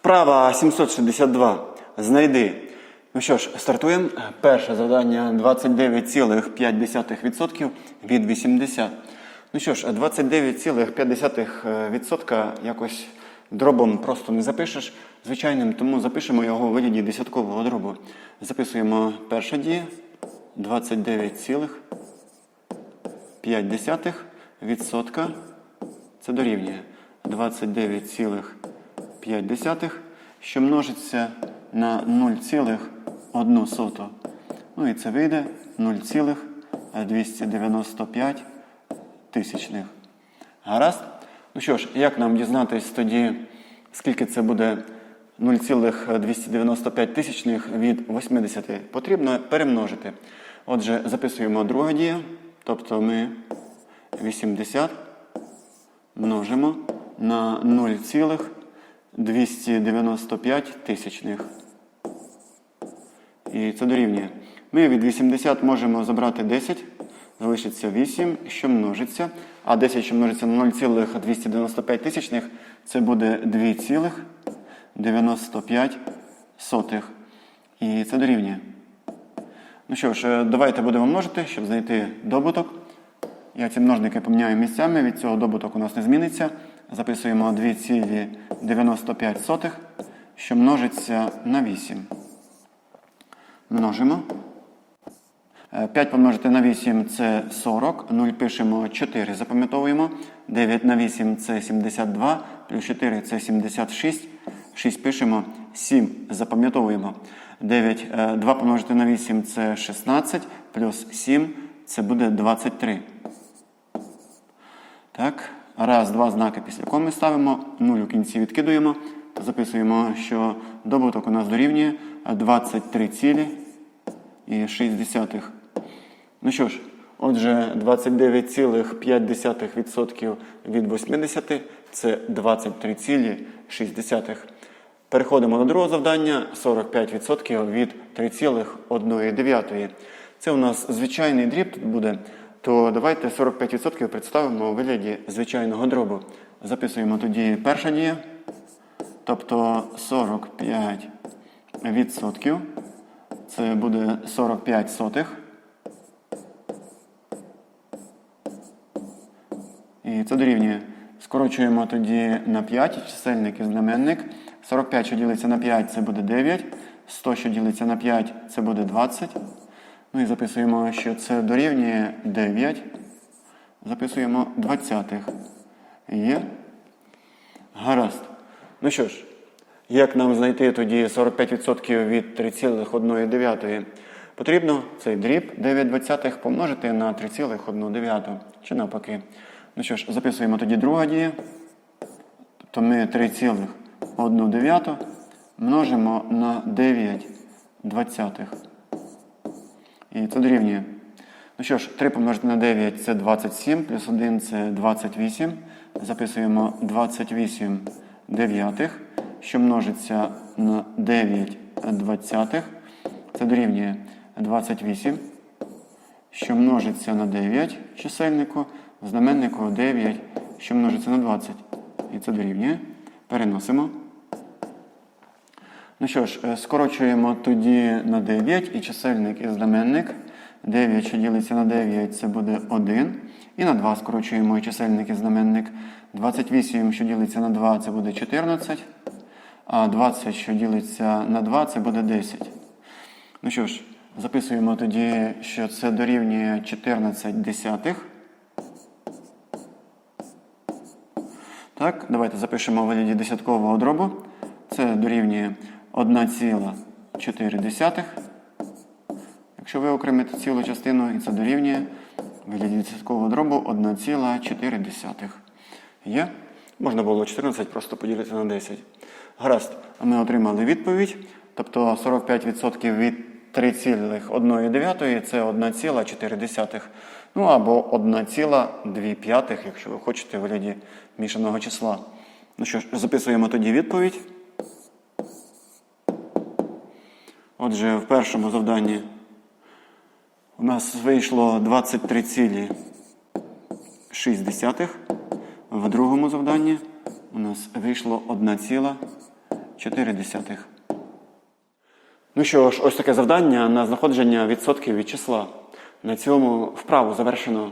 Вправа 762. Знайди. Ну що ж, стартуємо. Перше завдання 29,5% від 80. Ну що ж, 29,5% якось дробом просто не запишеш звичайним, тому запишемо його у вигляді десяткового дробу. Записуємо перша дія 29,5%. Це дорівнює 29,5, що множиться на 0,1. Ну і це вийде 0,295 тисячних. Гаразд? Ну що ж, як нам дізнатись тоді, скільки це буде 0,295 тисячних від 80? Потрібно перемножити. Отже, записуємо друга дія, тобто ми 80 множимо на 0,295 тисячних. І це дорівнює. Ми від 80 можемо забрати 10, залишиться 8, що множиться. А 10, що множиться на 0,295 тисячних, це буде 2,95. І це дорівнює. Ну що ж, давайте будемо множити, щоб знайти добуток. Я ці множники поміняю місцями, від цього добуток у нас не зміниться. Записуємо 2,95, що множиться на 8. Множимо. 5 помножити на 8 це 40. 0 пишемо 4, запам'ятовуємо. 9 на 8 це 72, плюс 4 це 76. 6 пишемо, 7 запам'ятовуємо. 9, 2 помножити на 8 це 16, плюс 7 це буде 23. Так, раз, два знаки після коми ставимо, 0 у кінці відкидуємо, записуємо, що добуток у нас дорівнює 23,6. Ну що ж, отже, 29,5% від 80 це 23,6. Переходимо до другого завдання 45% від 3,1. Це у нас звичайний дріб тут буде. То давайте 45% представимо у вигляді звичайного дробу. Записуємо тоді перша дія. Тобто 45%. Це буде 45 сотих. І це дорівнює. Скорочуємо тоді на 5 чисельник і знаменник. 45, що ділиться на 5, це буде 9. 100, що ділиться на 5, це буде 20. Ну і записуємо, що це дорівнює 9. Записуємо 20. Є. Гаразд. Ну що ж, як нам знайти тоді 45% від 3,1? Потрібно цей дріб 9 двадцятих помножити на 3,1 чи навпаки. Ну що ж, записуємо тоді друга дія. Тобто ми 3,1 множимо на 9 двадцятих. І це дорівнює. Ну що ж, 3 помножити на 9 це 27, плюс 1 це 28. Записуємо 28 дев'ятих, що множиться на 9 двадцятих. Це дорівнює 28, що множиться на 9 чисельнику, знаменнику 9, що множиться на 20. І це дорівнює. Переносимо. Ну що ж, скорочуємо тоді на 9 і чисельник і знаменник. 9, що ділиться на 9, це буде 1. І на 2 скорочуємо і чисельник і знаменник. 28, що ділиться на 2, це буде 14. А 20, що ділиться на 2, це буде 10. Ну що ж, записуємо тоді, що це дорівнює 14 десятих. Так, давайте запишемо вигляді десяткового дробу. Це дорівнює 1,4. Якщо ви окремите цілу частину, і це дорівнює вигляді десяткового дробу 1,4. Є? Можна було 14 просто поділити на 10. Гаразд, ми отримали відповідь. Тобто 45% від 3,1 це 1,4. Ну або 1,2, якщо ви хочете в вигляді мішаного числа. Ну що ж, записуємо тоді відповідь. Отже, в першому завданні у нас вийшло 23,6. В другому завданні у нас вийшло 1,4. Ну що ж, ось таке завдання на знаходження відсотків від числа. На цьому вправу завершено.